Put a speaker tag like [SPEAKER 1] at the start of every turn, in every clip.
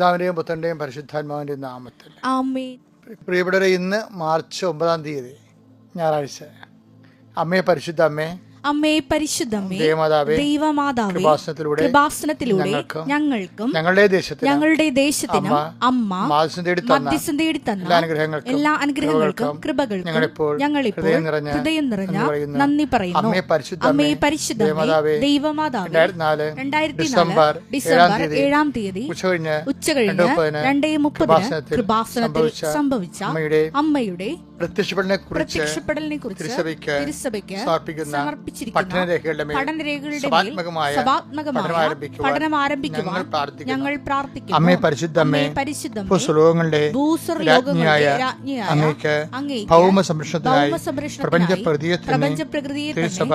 [SPEAKER 1] പിതാവിന്റെയും പുത്രന്റെയും പരിശുദ്ധാത്മാവിന്റെയും നാമത്തിൽ. പ്രിയപ്പെട്ടവരെ ഇന്ന് മാർച്ച് ഒമ്പതാം തീയതി ഞായറാഴ്ച. അമ്മയെ പരിശുദ്ധ അമ്മേ
[SPEAKER 2] അമ്മേ പരിശുദ്ധമേ
[SPEAKER 1] ദേവമാതാവേ കൃപാസനത്തിലൂടെ ഞങ്ങൾക്കും ഞങ്ങളുടെ ദേശത്തിന്
[SPEAKER 2] ഞങ്ങളുടെ ദേശത്തിനും അമ്മ മധ്യസ്ഥം തേടി തന്ന
[SPEAKER 1] എല്ലാ അനുഗ്രഹങ്ങൾക്കും
[SPEAKER 2] കൃപകൾക്കും
[SPEAKER 1] ഞങ്ങളിപ്പോൾ ഹൃദയം നിറഞ്ഞ നന്ദി പറയുന്നു. അമ്മേ പരിശുദ്ധ
[SPEAKER 2] അമ്മേ
[SPEAKER 1] അമ്മേ,
[SPEAKER 2] പരിശുദ്ധമേ
[SPEAKER 1] ദൈവമാതാവേ രണ്ടായിരത്തി നാല് ഡിസംബർ
[SPEAKER 2] ഏഴാം തീയതി
[SPEAKER 1] ഉച്ചകഴിഞ്ഞ്
[SPEAKER 2] ഉച്ചകഴിഞ്ഞ്
[SPEAKER 1] രണ്ടേ മുപ്പതിന്
[SPEAKER 2] രണ്ടേ
[SPEAKER 1] കൃപാസനത്തിൽ സംഭവിച്ച അമ്മയുടെ പ്രത്യക്ഷപ്പെടലിനെ കുറിച്ച്
[SPEAKER 2] പ്രത്യക്ഷപ്പെടലിനെ കുറിച്ച്
[SPEAKER 1] തിരുസഭയ്ക്ക്
[SPEAKER 2] സമർപ്പിച്ചിരിക്കുന്ന
[SPEAKER 1] പഠനരേഖകളുടെ പഠനം ആരംഭിക്കുവാൻ ഞങ്ങൾ പ്രാർത്ഥിക്കുന്നു. അമ്മേ പരിശുദ്ധ അമ്മേ
[SPEAKER 2] അമ്മേ പരിശുദ്ധമേ
[SPEAKER 1] ഭൂസ്വലോകങ്ങളുടെ
[SPEAKER 2] ഭൂസ്വർ
[SPEAKER 1] രാജ്ഞിയായ
[SPEAKER 2] ലോകങ്ങളുടെ രാജ്ഞിയായ
[SPEAKER 1] അങ്ങേക്ക് ഭൗമ സംരക്ഷണത്തിനായി പ്രപഞ്ച പ്രകൃതിയെ തിരുസഭ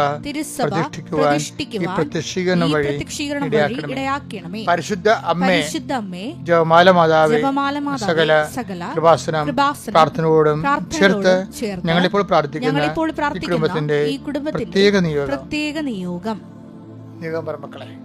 [SPEAKER 1] പ്രതിഷ്ഠിക്കുവാൻ ഈ പ്രത്യക്ഷീകരണം വഴി ഇടയാക്കണമേ. പരിശുദ്ധ അമ്മേ
[SPEAKER 2] പരിശുദ്ധ
[SPEAKER 1] ജപമാല മാതാവേ സകല കൃപാസനം പ്രാർത്ഥനയോടും ചേർത്ത്
[SPEAKER 2] ചേർത്ത്
[SPEAKER 1] ഞങ്ങളിപ്പോൾ പ്രാർത്ഥിക്കുന്ന ഈ കുടുംബത്തിന്റെ പ്രത്യേക നിയോഗം.
[SPEAKER 2] പ്രത്യേക നിയോഗം.
[SPEAKER 1] നിയോഗം പറ മക്കളെ.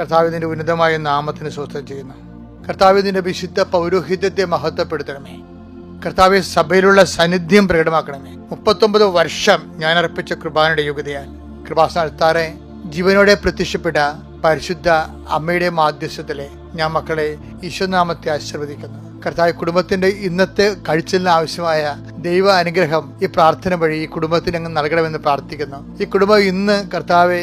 [SPEAKER 1] കർത്താവിന്റെ ഉന്നതമായ നാമത്തിന് സ്വസ്ഥം ചെയ്യുന്നു. കർത്താവിന്റെ വിശുദ്ധ പൗരോഹിത്യത്തെ മഹത്വപ്പെടുത്തണമേ. കർത്താവ് സഭയിലുള്ള സാന്നിധ്യം പ്രകടമാക്കണമേ. മുപ്പത്തൊമ്പത് വർഷം ഞാൻ അർപ്പിച്ച കൃപാനയുടെ യോഗ്യതയാൽ. കൃപാസ്ഥാനത്താറെ ജീവനോടെ പ്രത്യക്ഷപ്പെട്ട പരിശുദ്ധ അമ്മയുടെ മാധ്യസ്ഥത്തിലെ ഞാൻ മക്കളെ ഈശ്വനാമത്തെ ആശീർവദിക്കുന്നു. കർത്താവ് കുടുംബത്തിന്റെ ഇന്നത്തെ കഴിച്ചിലിന് ആവശ്യമായ ദൈവ അനുഗ്രഹം ഈ പ്രാർത്ഥന വഴി ഈ കുടുംബത്തിന് അങ്ങ് നൽകണമെന്ന് പ്രാർത്ഥിക്കുന്നു. ഈ കുടുംബം ഇന്ന് കർത്താവ്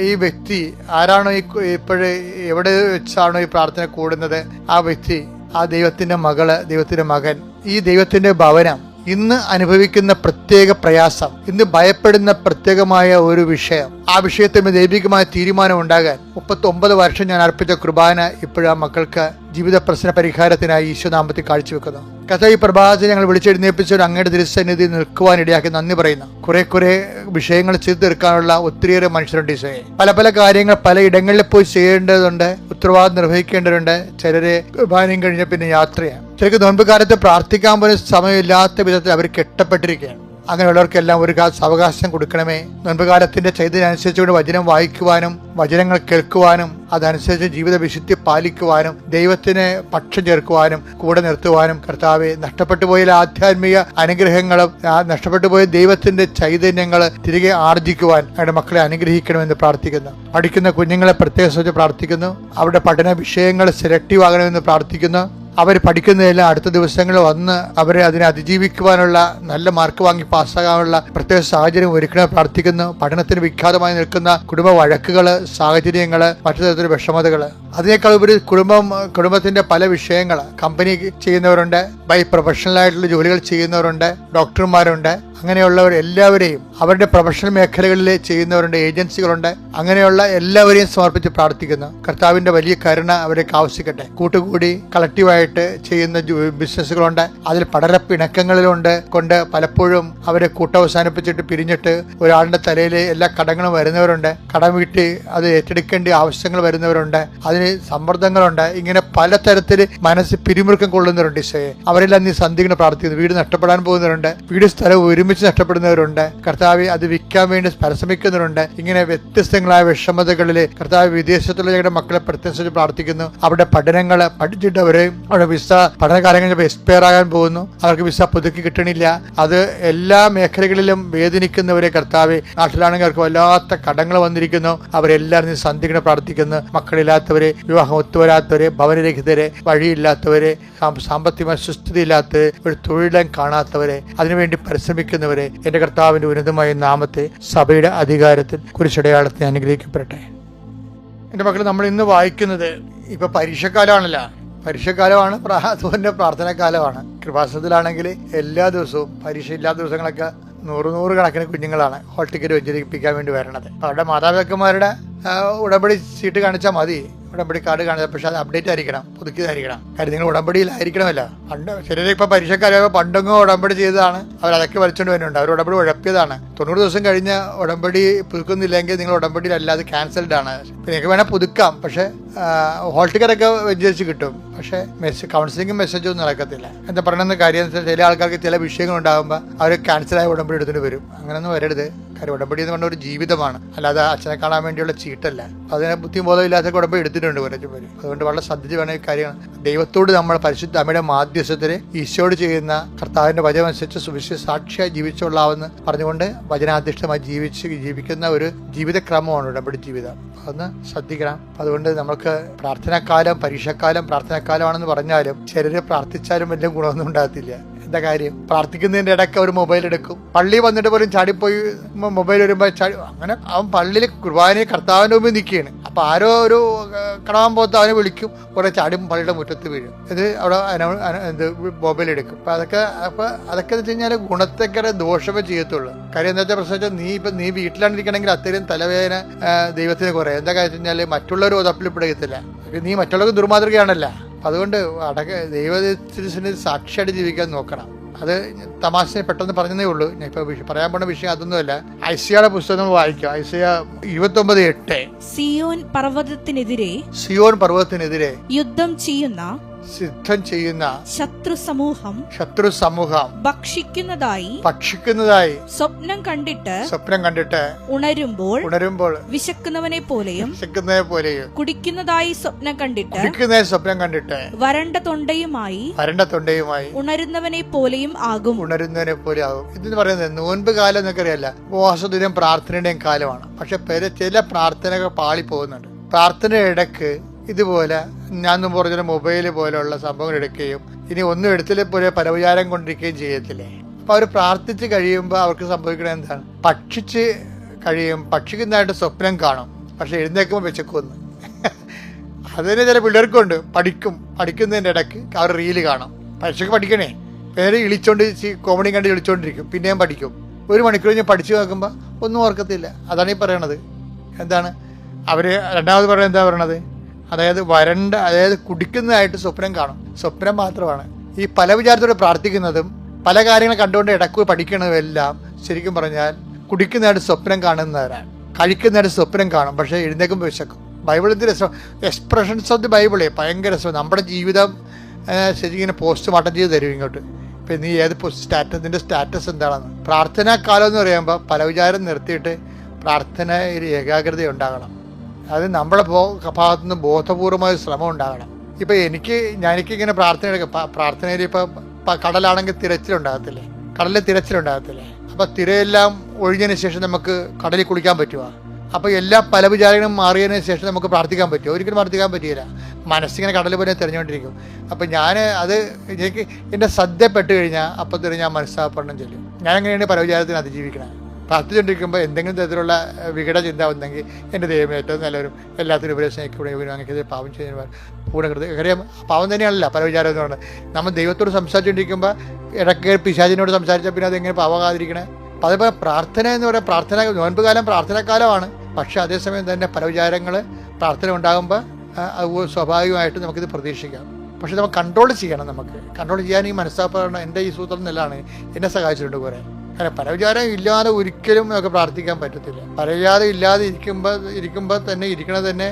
[SPEAKER 1] ഈ വ്യക്തി ആരാണോ ഈ ഇപ്പോഴ് എവിടെ വെച്ചാണോ ഈ പ്രാർത്ഥന കൂടുന്നത് ആ വ്യക്തി ആ ദൈവത്തിന്റെ മകൾ ദൈവത്തിന്റെ മകൻ ഈ ദൈവത്തിന്റെ ഭവനം ഇന്ന് അനുഭവിക്കുന്ന പ്രത്യേക പ്രയാസം ഇന്ന് ഭയപ്പെടുന്ന പ്രത്യേകമായ ഒരു വിഷയം. ആ വിഷയത്തിൽ ദൈവികമായ തീരുമാനം ഉണ്ടാകാൻ മുപ്പത്തി ഒമ്പത് വർഷം ഞാൻ അർപ്പിച്ച കുർബാന ഇപ്പോഴാ മക്കൾക്ക് ജീവിത പ്രശ്ന പരിഹാരത്തിനായി ഈശ്വനാമത്തിൽ കാഴ്ചവെക്കുന്നു. കഥ ഈ പ്രഭാതത്തിൽ ഞങ്ങൾ വിളിച്ചെഴുന്നേപ്പിച്ചവർ അങ്ങയുടെ തിരുസന്നിധി നിൽക്കുവാനിടയാക്കി നന്ദി പറയുന്നു. കുറെ കുറെ വിഷയങ്ങൾ ചെയ്തു തീർക്കാനുള്ള ഒത്തിരിയേറെ മനുഷ്യരുണ്ട് ഈശോയെ. പല പല കാര്യങ്ങൾ പല ഇടങ്ങളിൽ പോയി ചെയ്യേണ്ടതുണ്ട് ഉത്തരവാദിത്വം നിർവഹിക്കേണ്ടതുണ്ട്. ചിലരെ കുർബാനയും കഴിഞ്ഞ പിന്നെ യാത്രയാണ്. ചിലർക്ക് നോൻപ് കാലത്ത് പ്രാർത്ഥിക്കാൻ പോലും സമയമില്ലാത്ത വിധത്തിൽ അവർ കെട്ടപ്പെട്ടിരിക്കുകയാണ്. അങ്ങനെയുള്ളവർക്കെല്ലാം ഒരു അവകാശം കൊടുക്കണമേ. നോൻപുകാലത്തിന്റെ ചൈതന്യം അനുസരിച്ചുകൊണ്ട് വചനം വായിക്കുവാനും വചനങ്ങൾ കേൾക്കുവാനും അതനുസരിച്ച് ജീവിത വിശുദ്ധി പാലിക്കുവാനും ദൈവത്തിന് പക്ഷം ചേർക്കുവാനും കൂടെ നിർത്തുവാനും കർത്താവെ നഷ്ടപ്പെട്ടു പോയ ആധ്യാത്മിക അനുഗ്രഹങ്ങളും നഷ്ടപ്പെട്ടു പോയ ദൈവത്തിന്റെ ചൈതന്യങ്ങൾ തിരികെ ആർജിക്കുവാൻ അവരുടെ മക്കളെ അനുഗ്രഹിക്കണമെന്ന് പ്രാർത്ഥിക്കുന്നു. പഠിക്കുന്ന കുഞ്ഞുങ്ങളെ പ്രത്യേക പ്രാർത്ഥിക്കുന്നു. അവരുടെ പഠന വിഷയങ്ങൾ സെലക്റ്റീവ് ആകണമെന്ന് പ്രാർത്ഥിക്കുന്നു. അവർ പഠിക്കുന്നതെല്ലാം അടുത്ത ദിവസങ്ങളിൽ വന്ന് അവരെ അതിനെ അതിജീവിക്കുവാനുള്ള നല്ല മാർക്ക് വാങ്ങി പാസ്സാകാനുള്ള പ്രത്യേക സാഹചര്യം ഒരുക്കണേ പ്രാർത്ഥിക്കുന്നു. പഠനത്തിന് വിഖ്യാതമായി നിൽക്കുന്ന കുടുംബ വഴക്കുകൾ സാഹചര്യങ്ങൾ മറ്റു തരത്തിലുള്ള വിഷമതകൾ. അതിനേക്കാൾ ഉപരി കുടുംബം കുടുംബത്തിന്റെ പല വിഷയങ്ങൾ. കമ്പനി ചെയ്യുന്നവരുണ്ട് ബൈ പ്രൊഫഷണൽ ആയിട്ടുള്ള ജോലികൾ ചെയ്യുന്നവരുണ്ട് ഡോക്ടർമാരുണ്ട്. അങ്ങനെയുള്ളവർ എല്ലാവരെയും അവരുടെ പ്രൊഫഷണൽ മേഖലകളിൽ ചെയ്യുന്നവരുണ്ട് ഏജൻസികളുണ്ട്. അങ്ങനെയുള്ള എല്ലാവരെയും സമർപ്പിച്ച് പ്രാർത്ഥിക്കുന്നു. കർത്താവിന്റെ വലിയ കരുണ അവരെ ആവശ്യിക്കട്ടെ കൂട്ടുകൂടി കളക്റ്റീവായിട്ട് ചെയ്യുന്ന ബിസിനസ്സുകളുണ്ട്. അതിൽ പടര പിണക്കങ്ങളിലുണ്ട്. കൊണ്ട് പലപ്പോഴും അവരെ കൂട്ടവസാനിപ്പിച്ചിട്ട് പിരിഞ്ഞിട്ട് ഒരാളുടെ തലയിൽ എല്ലാ കടങ്ങളും വരുന്നവരുണ്ട്. കടം വീട്ടി അത് ഏറ്റെടുക്കേണ്ട ആവശ്യങ്ങൾ വരുന്നവരുണ്ട്. അതിന് സമ്മർദ്ദങ്ങളുണ്ട്. ഇങ്ങനെ പലതരത്തിൽ മനസ്സ് പിരിമുറുക്കം കൊള്ളുന്നവരുണ്ട് ഈശോയെ. അവരെല്ലാം നീ സന്ധിക്കണം പ്രാർത്ഥിക്കുന്നു. വീട് നഷ്ടപ്പെടാൻ പോകുന്നവരുണ്ട്. വീട് സ്ഥലം ഒരുമിച്ച് നഷ്ടപ്പെടുന്നവരുണ്ട്. കർത്താവ് അത് വിൽക്കാൻ വേണ്ടി പരിശ്രമിക്കുന്നവരുണ്ട്. ഇങ്ങനെ വ്യത്യസ്തങ്ങളായ വിഷമതകളിൽ കർത്താവ് വിദേശത്തുള്ള ഞങ്ങളുടെ മക്കളെ പ്രത്യേകിച്ച് പ്രാർത്ഥിക്കുന്നു. അവരുടെ പഠനങ്ങൾ പഠിച്ചിട്ട് അവർ അവരുടെ വിസ പഠനകാലങ്ങൾ എക്സ്പയർ ആകാൻ പോകുന്നു. അവർക്ക് വിസ പുതുക്കി കിട്ടണില്ല. അത് എല്ലാ മേഖലകളിലും വേദനിക്കുന്നവരെ കർത്താവ് നാട്ടിലാണെങ്കിൽ അവർക്ക് വല്ലാത്ത കടങ്ങൾ വന്നിരിക്കുന്നു. അവരെല്ലാവരും നീ സന്ധിക്കണം പ്രാർത്ഥിക്കുന്നു. മക്കളില്ലാത്തവരെ വിവാഹം ഒത്തുവരാത്തവരെ ഭവനരഹിതരെ വഴിയില്ലാത്തവരെ സാമ്പ- സാമ്പത്തികമായ സുസ്ഥിതിയില്ലാത്തവരെ ഒരു തൊഴിലും കാണാത്തവരെ അതിനുവേണ്ടി പരിശ്രമിക്കുന്നവരെ എന്റെ കർത്താവിന്റെ ഉന്നതമായ നാമത്തെ സഭയുടെ അധികാരത്തിൽ കുരിശടയാളത്തെ അനുഗ്രഹിക്കപ്പെടട്ടെ. എന്റെ മക്കൾ നമ്മൾ ഇന്ന് വായിക്കുന്നത് ഇപ്പൊ പരീക്ഷക്കാലമാണല്ലോ പരീക്ഷക്കാലമാണ് പ്രാ- അതുപോലെ പ്രാർത്ഥനാകാലമാണ് കൃപാസനത്തിലാണെങ്കിൽ എല്ലാ ദിവസവും പരീക്ഷ ഇല്ലാത്ത ദിവസങ്ങളൊക്കെ നൂറ് നൂറ് കണക്കിന് കുഞ്ഞുങ്ങളാണ് ഹോൾ ടിക്കറ്റ് വെഞ്ചരിപ്പിക്കാൻ വേണ്ടി വരണത്. അവരുടെ മാതാപിതാക്കന്മാരുടെ ഉടമ്പടി സീറ്റ് കാണിച്ചാൽ മതി. ഉടമ്പടി കാർഡ് കാണിച്ചാൽ പക്ഷെ അത് അപ്ഡേറ്റ് ആയിരിക്കണം പുതുക്കിയതായിരിക്കണം. കാര്യം നിങ്ങൾ ഉടമ്പടിയിലായിരിക്കണമല്ല. പണ്ട് ശരീരം ഇപ്പം പരീക്ഷക്കാരായ പണ്ടെങ്ങോ ഉടമ്പടി ചെയ്തതാണ്. അവർ അതൊക്കെ വലിച്ചുകൊണ്ട് വരുന്നുണ്ട് അവർ ഉടമ്പടി ഉഴപ്പിയതാണ്. തൊണ്ണൂറ് ദിവസം കഴിഞ്ഞ് ഉടമ്പടി പുതുക്കുന്നില്ലെങ്കിൽ നിങ്ങൾ ഉടമ്പടിയിലല്ലാതെ ക്യാൻസൽഡ് ആണ്. നിങ്ങൾക്ക് വേണേൽ പുതുക്കാം. പക്ഷേ ഹോൾ ടിക്കറ്റൊക്കെ കിട്ടും. പക്ഷേ മെസ്സേജ് കൗൺസിലിംഗും മെസ്സേജും നടക്കത്തില്ല. എന്താ പറയുന്ന കാര്യം ചില ആൾക്കാർക്ക് ചില വിഷയങ്ങൾ ഉണ്ടാകുമ്പോൾ അവർ ക്യാൻസലായ ഉടമ്പടി എടുത്തിട്ട് വരും. അങ്ങനെയൊന്നും വരരുത്. കാര്യം ഉടമ്പടി എന്ന് പറഞ്ഞ ഒരു ജീവിതമാണ്. അല്ലാതെ അച്ഛനെ കാണാൻ വേണ്ടിയുള്ള ചീട്ടല്ല അതിനെ ബുദ്ധിയും ബോധം ഇല്ലാത്ത ഉടമ്പടി എടുത്തിട്ടുണ്ട് കുറച്ച് പേര്. അതുകൊണ്ട് വളരെ ശ്രദ്ധിച്ച് വേണ്ട കാര്യമാണ് ദൈവത്തോട് നമ്മൾ പരിശുദ്ധ അമ്മയുടെ മാധ്യസ്ഥത്തിന് ഈശോട് ചെയ്യുന്ന കർത്താവിന്റെ വചനമനുസരിച്ച് സുവിശേഷ സാക്ഷിയായി ജീവിച്ചുള്ളാവെന്ന് പറഞ്ഞുകൊണ്ട് വചനാധിഷ്ഠമായി ജീവിച്ച് ജീവിക്കുന്ന ഒരു ജീവിതക്രമമാണ് ഉടമ്പടി ജീവിതം. അതൊന്ന് ശ്രദ്ധിക്കണം. അതുകൊണ്ട് നമുക്ക് പ്രാർത്ഥനാകാലം പരീക്ഷാക്കാലം പ്രാർത്ഥനാക്കാലമാണെന്ന് പറഞ്ഞാലും ചിലര് പ്രാർത്ഥിച്ചാലും വലിയ ഗുണമൊന്നും ഉണ്ടാകത്തില്ല. എന്താ കാര്യം? പ്രാർത്ഥിക്കുന്നതിന്റെ ഇടയ്ക്ക് ഒരു മൊബൈൽ എടുക്കും. പള്ളി വന്നിട്ട് പോലും ചാടിപ്പോയി മൊബൈൽ വരുമ്പോൾ ചാടി അങ്ങനെ അവൻ പള്ളിയിൽ കുർബാനയെ കർത്താവിന്റെ മുമ്പിൽ നിൽക്കുകയാണ്. അപ്പൊ ആരോ ഒരു കടവാൻ പോകത്ത് അവനെ വിളിക്കും. കുറെ ചാടി പള്ളിയുടെ മുറ്റത്ത് വീഴും. ഇത് അവിടെ എന്ത് മൊബൈൽ എടുക്കും. അപ്പൊ അതൊക്കെ അപ്പൊ അതൊക്കെ വെച്ച് കഴിഞ്ഞാൽ ഗുണത്തെക്കാരെ ദോഷമേ ചെയ്യത്തുള്ളൂ. കാര്യം എന്താ പ്രശ്നം വെച്ചാൽ നീ ഇപ്പൊ നീ വീട്ടിലാണ് ഇരിക്കണമെങ്കിൽ അത്രയും തലവേദന ദൈവത്തിന് കുറേ. എന്താ കാര്യം വെച്ച് കഴിഞ്ഞാൽ മറ്റുള്ളവർ ഉതപ്പിൽപ്പെടുകത്തില്ല നീ മറ്റുള്ളവർക്ക് ദുർമാതൃകയാണല്ലോ. അതുകൊണ്ട് അടക ദൈവത്തിന് സാക്ഷിയായിട്ട് ജീവിക്കാൻ നോക്കണം. അത് തമാശ പെട്ടെന്ന് പറഞ്ഞതേ ഉള്ളൂ. ഞാൻ ഇപ്പൊ പറയാൻ പോണ വിഷയം അതൊന്നുമല്ല. ഐസിയുടെ പുസ്തകം നമ്മൾ വായിക്കാം. ഐസിയ ഇരുപത്തി എട്ട്.
[SPEAKER 3] സിയോൻ പർവതത്തിനെതിരെ
[SPEAKER 1] സിയോൺ പർവതത്തിനെതിരെ
[SPEAKER 3] യുദ്ധം ചെയ്യുന്ന
[SPEAKER 1] സിദ്ധം ചെയ്യുന്ന
[SPEAKER 3] ശത്രു സമൂഹം
[SPEAKER 1] ശത്രു സമൂഹം
[SPEAKER 3] ഭക്ഷിക്കുന്നതായി
[SPEAKER 1] ഭക്ഷിക്കുന്നതായി
[SPEAKER 3] സ്വപ്നം കണ്ടിട്ട്
[SPEAKER 1] സ്വപ്നം കണ്ടിട്ട്
[SPEAKER 3] ഉണരുമ്പോൾ
[SPEAKER 1] ഉണരുമ്പോൾ
[SPEAKER 3] വിശക്കുന്നവനെ പോലെയും
[SPEAKER 1] വിശക്കുന്നവനെ പോലെയും
[SPEAKER 3] കുടിക്കുന്നതായി സ്വപ്നം കണ്ടിട്ട്
[SPEAKER 1] കുടിക്കുന്ന സ്വപ്നം കണ്ടിട്ട്
[SPEAKER 3] വരണ്ട തൊണ്ടയുമായി
[SPEAKER 1] വരണ്ട തൊണ്ടയുമായി
[SPEAKER 3] ഉണരുന്നവനെ പോലെയും ആകും.
[SPEAKER 1] ഉണരുന്നവനെ പോലെ ആകും. ഇതെന്ന് പറയുന്നത് നോൻപ് കാലം എന്നൊക്കെ അറിയാല്ല ഉപവാസത്തിന്റെയും പ്രാർത്ഥനയുടെയും കാലമാണ്. പക്ഷെ പെര ചില പ്രാർത്ഥനകൾ പാളി പോകുന്നുണ്ട് പ്രാർത്ഥനയുടെ ഇടയ്ക്ക് ഇതുപോലെ ഞാൻ പറഞ്ഞ മൊബൈൽ പോലെയുള്ള സംഭവങ്ങൾ എടുക്കുകയും ഇനി ഒന്നും എടുത്തില്ലേ പോലെ പരവിചാരം കൊണ്ടിരിക്കുകയും ചെയ്യത്തില്ലേ? അപ്പൊ അവർ പ്രാർത്ഥിച്ച് കഴിയുമ്പോൾ അവർക്ക് സംഭവിക്കുന്നത് എന്താണ്? പക്ഷിച്ച് കഴിയും ഭക്ഷിക്കുന്നതായിട്ട് സ്വപ്നം കാണും പക്ഷെ എഴുന്നേക്കുമ്പോൾ വിശക്കുമെന്ന് അതിന് ചില പിള്ളേർക്കുണ്ട് പഠിക്കും പഠിക്കുന്നതിന്റെ ഇടയ്ക്ക് അവർ റീൽ കാണും. പരീക്ഷയ്ക്ക് പഠിക്കണേ പേര് ഇളിച്ചോണ്ട് കോമഡി കണ്ട് ഇളിച്ചോണ്ടിരിക്കും പിന്നെയും പഠിക്കും. ഒരു മണിക്കൂർ കഴിഞ്ഞ് പഠിച്ചു നോക്കുമ്പോൾ ഒന്നും ഓർക്കത്തില്ല. അതാണ് ഈ പറയണത്. എന്താണ്? അവർ രണ്ടാമത് പറയുന്നത് എന്താ പറയണത്? അതായത് വരണ്ട അതായത് കുടിക്കുന്നതായിട്ട് സ്വപ്നം കാണും. സ്വപ്നം മാത്രമാണ്. ഈ പല വിചാരത്തോടെ പ്രാർത്ഥിക്കുന്നതും പല കാര്യങ്ങൾ കണ്ടുകൊണ്ട് ഇടയ്ക്ക് പഠിക്കുന്നതും എല്ലാം ശരിക്കും പറഞ്ഞാൽ കുടിക്കുന്നതായിട്ട് സ്വപ്നം കാണുന്നവരാണ്. കഴിക്കുന്നതായിട്ട് സ്വപ്നം കാണും പക്ഷേ എഴുന്നേക്കുമ്പോൾ വിശക്കും. ബൈബിളിന്റെ രസം? എക്സ്പ്രഷൻസ് ഓഫ് ദി ബൈബിളേ ഭയങ്കര രസം. നമ്മുടെ ജീവിതം ശരിക്കും പോസ്റ്റ് പോസ്റ്റ്മോർട്ടം ചെയ്ത് തരും ഇങ്ങോട്ട്. ഇപ്പം നീ ഏത് സ്റ്റാറ്റസ് നിന്റെ സ്റ്റാറ്റസ് എന്താണെന്ന്. പ്രാർത്ഥനാ കാലം എന്ന് പറയുമ്പോൾ പല വിചാരം നിർത്തിയിട്ട് പ്രാർത്ഥനയിൽ ഏകാഗ്രത ഉണ്ടാകണം. അത് നമ്മളെ ഭാഗത്തു നിന്ന് ബോധപൂർവമായ ശ്രമം ഉണ്ടാകണം ഇപ്പം എനിക്ക് എനിക്കിങ്ങനെ പ്രാർത്ഥന പ്രാർത്ഥനയിൽ ഇപ്പം കടലാണെങ്കിൽ തിരച്ചിലുണ്ടാകത്തില്ലേ? കടലിൽ തിരച്ചിലുണ്ടാകത്തില്ലേ? അപ്പം തിരയെല്ലാം ഒഴിഞ്ഞതിന് ശേഷം നമുക്ക് കടലിൽ കുളിക്കാൻ പറ്റുമോ അപ്പോൾ എല്ലാ പല വിചാരങ്ങളും മാറിയതിന് ശേഷം നമുക്ക് പ്രാർത്ഥിക്കാൻ പറ്റുമോ ഒരിക്കലും പ്രാർത്ഥിക്കാൻ പറ്റിയില്ല. മനസ്സിങ്ങനെ കടൽ പോലെ തിരഞ്ഞുകൊണ്ടിരിക്കും. അപ്പോൾ ഞാൻ അത് എനിക്ക് എന്റെ ശ്രദ്ധ പെട്ട് കഴിഞ്ഞാൽ അപ്പം തന്നെ ഞാൻ മനസ്സാപ്പണ്ണം ചെല്ലും. ഞാൻ എങ്ങനെയാണ് പല വിചാരത്തിന് അതിജീവിക്കണം? പ്രാർത്ഥിച്ചുകൊണ്ടിരിക്കുമ്പോൾ എന്തെങ്കിലും തരത്തിലുള്ള വികട ചിന്ത ഉണ്ടെങ്കിൽ എന്റെ ദൈവം ഏറ്റവും നല്ലവരും എല്ലാത്തിനും സ്നേഹിക്കുകയും അങ്ങനെ പാവം ചെയ്യുന്നവർ പൂർണകൃതി കാര്യം പാവം തന്നെയാണല്ലോ പല വിചാരം എന്ന് പറയുന്നത് നമ്മൾ ദൈവത്തോട് സംസാരിച്ചുകൊണ്ടിരിക്കുമ്പോൾ ഇടയ്ക്ക് പിശാചിനോട് സംസാരിച്ചാൽ പിന്നെ അതെങ്ങനെ പാവകാതിരിക്കണേ അപ്പം അതേപോലെ പ്രാർത്ഥന എന്ന് പറയുന്നത് പ്രാർത്ഥന നോൻപ് കാലം പ്രാർത്ഥനാകാലമാണ് പക്ഷേ അതേസമയം തന്നെ പല വിചാരങ്ങൾ പ്രാർത്ഥന ഉണ്ടാകുമ്പോൾ അത് സ്വാഭാവികമായിട്ട് നമുക്കിത് പ്രതീക്ഷിക്കാം. പക്ഷെ നമുക്ക് കൺട്രോൾ ചെയ്യണം നമുക്ക്. കൺട്രോൾ ചെയ്യാൻ ഈ മനസ്സാപ്പറണം എന്റെ ഈ സൂത്രം നല്ലതാണ്. എന്നെ സഹായിച്ചിട്ടുണ്ട് കുറേ കാരണം പരവിചാരം ഇല്ലാതെ ഒരിക്കലും നമുക്ക് പ്രാർത്ഥിക്കാൻ പറ്റത്തില്ല. പരവിചാരം ഇല്ലാതെ ഇരിക്കുമ്പോൾ ഇരിക്കുമ്പോൾ തന്നെ ഇരിക്കണ തന്നെ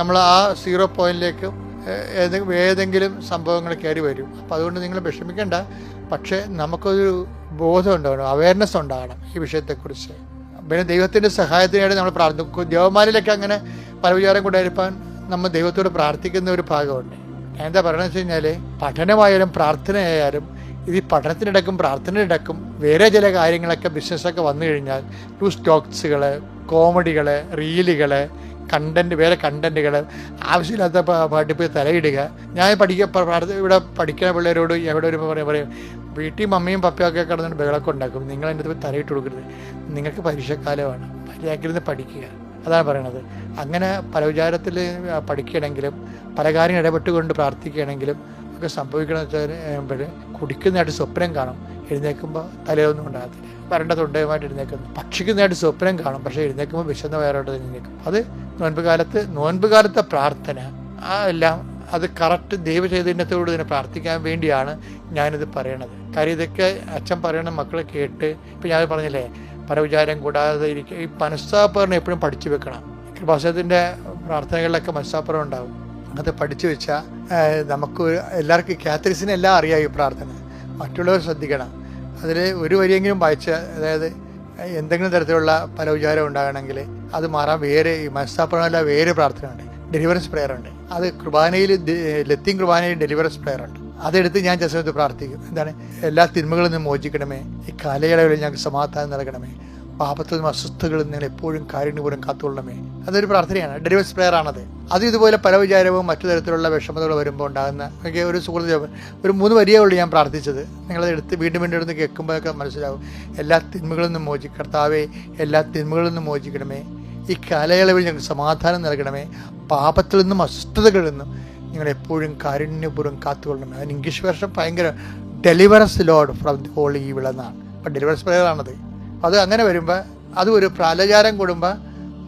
[SPEAKER 1] നമ്മൾ ആ സീറോ പോയിന്റിലേക്ക് ഏതെങ്കിലും സംഭവങ്ങൾ കയറി വരും. അപ്പോൾ അതുകൊണ്ട് നിങ്ങൾ വിഷമിക്കേണ്ട. പക്ഷേ നമുക്കൊരു ബോധം ഉണ്ടാവണം അവയർനെസ് ഉണ്ടാകണം ഈ വിഷയത്തെക്കുറിച്ച്. പിന്നെ ദൈവത്തിന്റെ സഹായത്തിനായിട്ട് നമ്മൾ പ്രാർത്ഥിക്കും. ദേവന്മാരിലൊക്കെ അങ്ങനെ പല വിചാരം കൊണ്ടായിരിക്കാൻ നമ്മൾ ദൈവത്തോട് പ്രാർത്ഥിക്കുന്ന ഒരു ഭാഗമുണ്ട്. എന്താ പറയുന്നത് വെച്ച് കഴിഞ്ഞാൽ പഠനമായാലും പ്രാർത്ഥനയായാലും ഇത് ഈ പഠനത്തിനിടക്കും പ്രാർത്ഥനയിടക്കും വേറെ ചില കാര്യങ്ങളൊക്കെ ബിസിനസ്സൊക്കെ വന്നു കഴിഞ്ഞാൽ ടു സ്റ്റോക്സുകൾ കോമഡികൾ റീലുകൾ കണ്ടന്റ് വേറെ കണ്ടന്റുകൾ ആവശ്യമില്ലാത്ത പാട്ടിൽ പോയി തലയിടുക. ഞാൻ പഠിക്ക ഇവിടെ പഠിക്കുന്ന പിള്ളേരോട് എവിടെ ഒരു പറയും പറയും വീട്ടിൽ മമ്മിയും പപ്പയൊക്കെ കിടന്നിട്ട് ബഹളമൊക്കെ ഉണ്ടാക്കും. നിങ്ങൾ എന്റെ പോയി തലയിട്ട് കൊടുക്കരുത്. നിങ്ങൾക്ക് പരീക്ഷക്കാലമാണ്. പരിചയക്കിരുന്ന് പഠിക്കുക. അതാണ് പറയണത്. അങ്ങനെ പല വിചാരത്തിൽ പഠിക്കുകയാണെങ്കിലും പല കാര്യങ്ങൾ ഇടപെട്ടുകൊണ്ട് പ്രാർത്ഥിക്കുകയാണെങ്കിലും ഒക്കെ സംഭവിക്കണമെന്ന് വെച്ചാൽ കുടിക്കുന്നതായിട്ട് സ്വപ്നം കാണും. എഴുന്നേൽക്കുമ്പോൾ തലയൊന്നും ഉണ്ടാകത്തില്ല. വരണ്ട തൊണ്ടയുമായിട്ട് എഴുന്നേക്കുന്നു ഭക്ഷിക്കുന്നതായിട്ട് സ്വപ്നം കാണും. പക്ഷേ എഴുന്നേൽക്കുമ്പോൾ വിശന്ന വയറോട്ട് തന്നെ എഴുന്നേക്കും അത് നോൻപ് കാലത്ത് നോൻപ് കാലത്തെ പ്രാർത്ഥന എല്ലാം അത് കറക്റ്റ് ദൈവചൈതന്യത്തോട് തന്നെ പ്രാർത്ഥിക്കാൻ വേണ്ടിയാണ് ഞാനിത് പറയണത്. കാര്യം ഇതൊക്കെ അച്ഛൻ പറയണ മക്കളെ കേട്ട് ഇപ്പം ഞാൻ പറഞ്ഞില്ലേ പരവിചാരം കൂടാതെ ഇരിക്കുക ഈ മനസ്സാപ്പറിനെ എപ്പോഴും പഠിച്ചു വെക്കണം. കൃപാസനത്തിന്റെ പ്രാർത്ഥനകളിലൊക്കെ മനസ്സാപ്പുറം ഉണ്ടാവും. അത് പഠിച്ചു വെച്ചാൽ നമുക്ക് എല്ലാവർക്കും കാത്തലിസിന് എല്ലാം അറിയാം ഈ പ്രാർത്ഥന. മറ്റുള്ളവർ ശ്രദ്ധിക്കണം. അതിൽ ഒരു വരിയെങ്കിലും വായിച്ച് അതായത് എന്തെങ്കിലും തരത്തിലുള്ള പല വിചാരം ഉണ്ടാകണമെങ്കിൽ അത് മാറാൻ വേറെ ഈ മനസ്സാപ്പുറമല്ല വേറെ പ്രാർത്ഥനയുണ്ട്. ഡെലിവറൻസ് പ്രെയർ ഉണ്ട്. അത് കുർബാനയിൽ ലത്തീൻ കുർബാനയിൽ ഡെലിവറൻസ് പ്രെയർ ഉണ്ട്. അതെടുത്ത് ഞാൻ ജസമത്ത് പ്രാർത്ഥിക്കും. എന്താണ്? എല്ലാ തിന്മകളിൽ നിന്നും മോചിക്കണമേ. ഈ കാലയളവിൽ ഞങ്ങൾക്ക് സമാധാനം നൽകണമേ. പാപത്തിൽ നിന്നും അസ്വസ്ഥകളിൽ നിങ്ങൾ എപ്പോഴും കാരുണ്യപൂർവം കാത്തുകൊള്ളണമേ. അതൊരു പ്രാർത്ഥനയാണ്. ഡെലിവസ് പ്രെയർ ആണത്. അത് ഇതുപോലെ പല വിചാരവും മറ്റു തരത്തിലുള്ള വിഷമതകൾ വരുമ്പോൾ ഉണ്ടാകുന്ന ഒരു സുഹൃത്ത് ഒരു മൂന്ന് വരിയേ ഉള്ളൂ ഞാൻ പ്രാർത്ഥിച്ചത്. നിങ്ങളത് എടുത്ത് വീണ്ടും വീണ്ടും എടുത്ത് കേൾക്കുമ്പോഴൊക്കെ മനസ്സിലാവും. എല്ലാ തിന്മകളിൽ നിന്നും മോചി കർത്താവേ എല്ലാ തിന്മകളിൽ നിന്നും മോചിക്കണമേ. ഈ കാലയളവിൽ ഞങ്ങൾക്ക് സമാധാനം നൽകണമേ. പാപത്തിൽ നിന്നും അസ്വസ്ഥതകളിൽ നിന്നും നിങ്ങൾ എപ്പോഴും കാരുണ്യപൂർവം കാത്തുകൊള്ളണമേ. അതിന് ഇംഗ്ലീഷ് വേർഷൻ ഭയങ്കര deliverance lord from the holy evil എന്നാണ്. അപ്പം ഡെലിവറൻസ് പ്രെയർ അത് അങ്ങനെ വരുമ്പോൾ അതും ഒരു പ്രാലചാരം കൂടുമ്പോൾ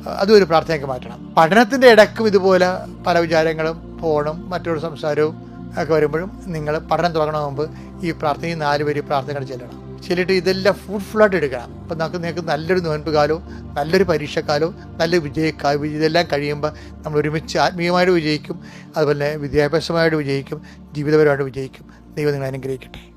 [SPEAKER 1] അതും ഒരു പ്രാർത്ഥനയ്ക്ക് മാറ്റണം. പഠനത്തിന്റെ ഇടക്കും ഇതുപോലെ പല വിചാരങ്ങളും ഫോണും മറ്റൊരു സംസാരവും ഒക്കെ വരുമ്പോഴും നിങ്ങൾ പഠനം തുടങ്ങണ മുമ്പ് ഈ പ്രാർത്ഥന ഈ നാല് പേര് പ്രാർത്ഥനകൾ ചെല്ലണം. ചെല്ലിട്ട് ഇതെല്ലാം ഫ്രൂട്ട്ഫുള്ളായിട്ട് എടുക്കണം. അപ്പം നമുക്ക് നിങ്ങൾക്ക് നല്ലൊരു നോൻപ് കാലവും നല്ലൊരു പരീക്ഷക്കാലവും നല്ലൊരു വിജയക്കാലം ഇതെല്ലാം കഴിയുമ്പോൾ നമ്മൾ ഒരുമിച്ച് ആത്മീയമായിട്ട് വിജയിക്കും അതുപോലെ വിദ്യാഭ്യാസമായിട്ട് വിജയിക്കും ജീവിതപരമായിട്ട് വിജയിക്കും. ദൈവം നിങ്ങൾ അനുഗ്രഹിക്കട്ടെ.